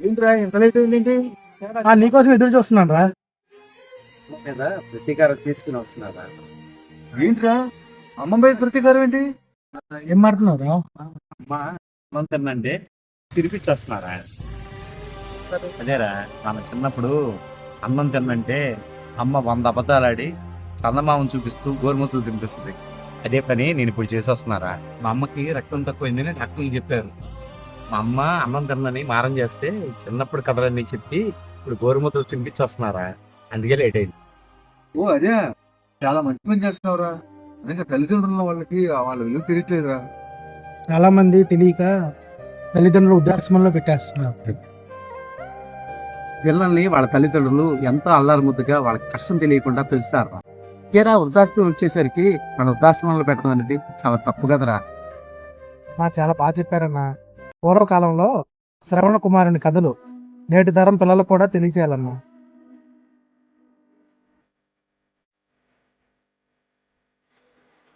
ఏంట్రా ఎంత లేట్ అయిందేంటి? ఆ నీకోసం ఎదురు చూస్తున్నాను రా. మీద ప్రతీకారం తీర్చుకుని వస్తున్నారా? ఏంట్రా? అమ్మమ్మ ప్రతీకారం ఏంటి? ఏం అమ్మ అదేరా మన చిన్నప్పుడు అన్నం తిన్నంటే అమ్మ వంద అబద్ధాలు ఆడి చందమామను చూపిస్తూ గోరుముద్దలు తినిపిస్తుంది. అదే పని నేను ఇప్పుడు చేసి వస్తున్నారా మా అమ్మకి రక్తం తక్కువైందని డాక్టర్లు చెప్పారు. మా అమ్మ అన్నం తిన్నని మారం చేస్తే చిన్నప్పుడు కథలన్నీ చెప్పి ఇప్పుడు గోరుముద్దలు తినిపించి వస్తున్నారా అందుకే లేట్ అయింది. ఓ అదే. చాలా మంచి పని చేస్తున్నావురా. నిజంగా తల్లిదండ్రుల వాళ్ళకి వాళ్ళ విలువ తెలియట్లేదురా. చాలా మంది తెలియక తల్లిదండ్రులు వృద్ధాశ్రమంలో పెట్టేస్తున్నారు. పిల్లల్ని వాళ్ళ తల్లిదండ్రులు ఎంతో అల్లారు ముద్దుగా వాళ్ళకి కష్టం తెలియకుండా పెంచుతారు? తీరా వృద్ధాశ్రమం వచ్చేసరికి మన వృద్ధాశ్రమంలో పెట్టడం అనేది చాలా తప్పు కదరా. మా చాలా బాగా చెప్పారన్న. పూర్వకాలంలో శ్రవణ కుమారుని కథలు నేటి తరం పిల్లలకు కూడా తెలియచేయాలన్నా